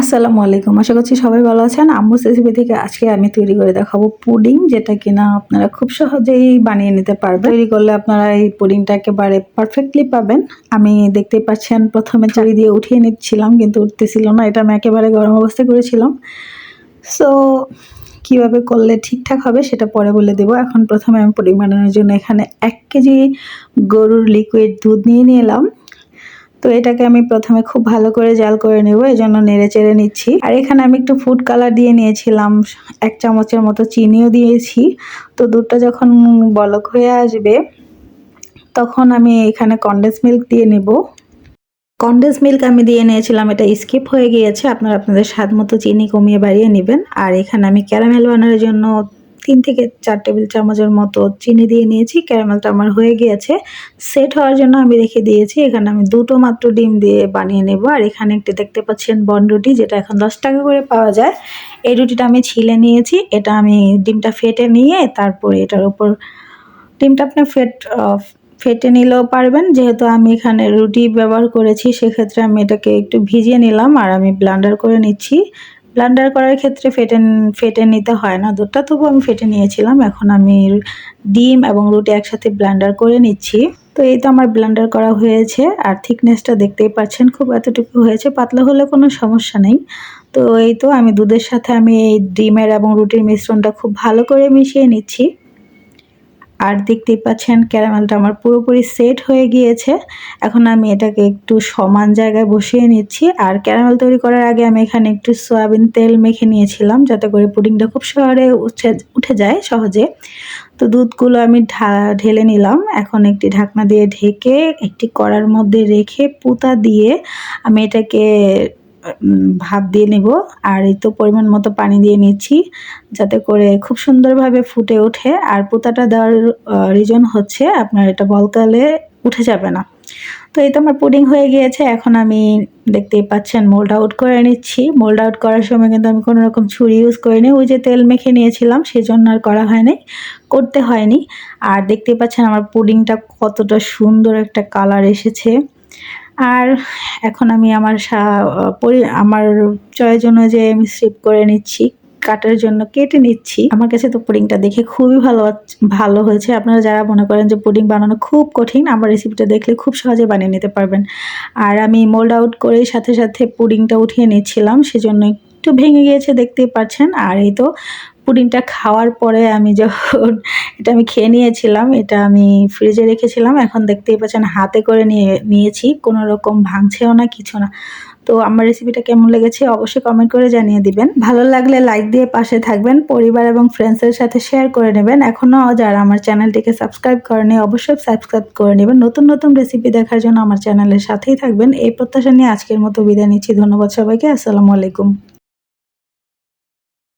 আসসালামু আলাইকুম। আশা করছি সবাই ভালো আছেন। আম্মু রেসিপি থেকে আজকে আমি তৈরি করে দেখাবো পুডিং, যেটা কিনা আপনারা খুব সহজেই বানিয়ে নিতে পারবেন। তৈরি করলে আপনারা এই পুডিংটা একেবারে পারফেক্টলি পাবেন। আমি দেখতেই পাচ্ছেন, প্রথমে চারি দিয়ে উঠিয়ে নিচ্ছিলাম, কিন্তু উঠতেছিল না। এটা আমি একেবারে গরম অবস্থায় করেছিলাম। সো কীভাবে করলে ঠিকঠাক হবে সেটা পরে বলে দেবো। এখন প্রথমে আমি পুডিং বানানোর জন্য এখানে এক কেজি গরুর লিকুইড দুধ নিয়ে নিলাম। তো এটাকে আমি প্রথমে খুব ভালো করে জাল করে নেব এই জন্য নেড়ে চেড়ে নিচ্ছি। আর এখানে আমি একটু ফুড কালার দিয়ে নিয়েছিলাম, এক চামচের মতো চিনিও দিয়েছি। তো দুধটা যখন বলক হয়ে আসবে, তখন আমি এখানে কন্ডেন্স মিল্ক দিয়ে নেব। কন্ডেন্স মিল্ক আমি দিয়ে নিয়েছিলাম, এটা স্কিপ হয়ে গিয়েছে, আপনারা আপনাদের স্বাদ মতো চিনি কমিয়ে বাড়িয়ে নেবেন। আর এখানে আমি ক্যারামেল বানানোর জন্য তিন থেকে চার টেবিল চামচের মতো চিনি দিয়ে নিয়েছি, ক্যারামেলটা আমার হয়ে গিয়েছে। সেট হওয়ার জন্য আমি রেখে দিয়েছি, এখানে আমি দুটো মাত্র ডিম দিয়ে বানিয়ে নেব। আর এখানে একটি দেখতে পাচ্ছেন বন রুটি, যেটা এখন দশ টাকা করে পাওয়া যায়। এই রুটিটা আমি ছিলে নিয়েছি, এটা আমি ডিমটা ফেটে নিয়ে তারপরে এটার উপর ডিমটা আপনি ফেট ফেটে নিলেও পারবেন। যেহেতু আমি এখানে রুটি ব্যবহার করেছি, সেক্ষেত্রে আমি এটাকে একটু ভিজিয়ে নিলাম আর আমি ব্লান্ডার করে নিচ্ছি। ব্লান্ডার করার ক্ষেত্রে ফেটে ফেটে নিতে হয় না দুধটা তবু আমি ফেটে নিয়েছিলাম। এখন আমি ডিম এবং রুটি একসাথে ব্লান্ডার করে নিচ্ছি। তো এই তো আমার ব্লান্ডার করা হয়েছে আর থিকনেসটা দেখতেই পাচ্ছেন, খুব এতটুকু হয়েছে, পাতলা হলে কোনো সমস্যা নেই। তো এই তো আমি দুধের সাথে আমি এই ডিমের এবং রুটির মিশ্রণটা খুব ভালো করে মিশিয়ে নিচ্ছি। আর দেখতেই পাচ্ছেন ক্যারামেলটা আমার পুরোপুরি সেট হয়ে গিয়েছে। এখন আমি এটাকে একটু সমান জায়গায় বসিয়ে নিচ্ছি। আর ক্যারামেল তৈরি করার আগে আমি এখানে একটু সয়াবিন তেল মেখে নিয়েছিলাম, যাতে করে পুডিংটা খুব শহরে উঠে উঠে যায় সহজে। তো দুধগুলো আমি ঢেলে নিলাম। এখন একটি ঢাকনা দিয়ে ঢেকে একটি কড়ার মধ্যে রেখে পুতা দিয়ে আমি এটাকে ভাপ দিয়ে নেব। আর এই তো পরিমাণ মতো পানি দিয়ে নিচ্ছি যাতে করে খুব সুন্দরভাবে ফুটে ওঠে। আর পোতাটা দেওয়ার রিজন হচ্ছে আপনার এটা বলকালে উঠে যাবে না। তো এই তো আমার পুডিং হয়ে গিয়েছে। এখন আমি দেখতেই পাচ্ছেন মোল্ড আউট করে নিচ্ছি। মোল্ড আউট করার সময় কিন্তু আমি কোনো রকম ছুরি ইউজ করিনি। ওই যে তেল মেখে নিয়েছিলাম, সেজন্য আর করা হয়নি, করতে হয়নি। আর দেখতেই পাচ্ছেন আমার পুডিংটা কতটা সুন্দর একটা কালার এসেছে। আর এখন আমি আমার পরি, আমার চয়ের জন্য যে আমি স্ট্রিপ করে নিচ্ছি কাটার জন্য কেটে নিচ্ছি, আমার কাছে তো পুডিংটা দেখে খুবই ভালো ভালো হয়েছে। আপনারা যারা মনে করেন যে পুডিং বানানো খুব কঠিন, আমার রেসিপিটা দেখলে খুব সহজে বানিয়ে নিতে পারবেন। আর আমি মোল্ড আউট করেই সাথে সাথে পুডিংটা উঠিয়ে নিচ্ছিলাম, সেজন্য একটু ভেঙে গিয়েছে দেখতেই পাচ্ছেন। আর এই তো পুডিংটা খাওয়ার পরে আমি যখন এটা আমি খেয়ে নিয়েছিলাম, এটা আমি ফ্রিজে রেখেছিলাম, এখন দেখতেই পাচ্ছেন হাতে করে নিয়ে, নিয়েছি, কোনো রকম ভাঙছেও না, কিছু না। তো আমার রেসিপিটা কেমন লেগেছে অবশ্যই কমেন্ট করে জানিয়ে দিবেন। ভালো লাগলে লাইক দিয়ে পাশে থাকবেন, পরিবার এবং ফ্রেন্ডসের সাথে শেয়ার করে নেবেন। এখনও যারা আমার চ্যানেলটিকে সাবস্ক্রাইব করেনি অবশ্যই সাবস্ক্রাইব করে নেবেন। নতুন নতুন রেসিপি দেখার জন্য আমার চ্যানেলের সাথেই থাকবেন। এই প্রত্যাশা নিয়ে আজকের মতো বিদায় নিচ্ছি। ধন্যবাদ সবাইকে। আসসালামু আলাইকুম।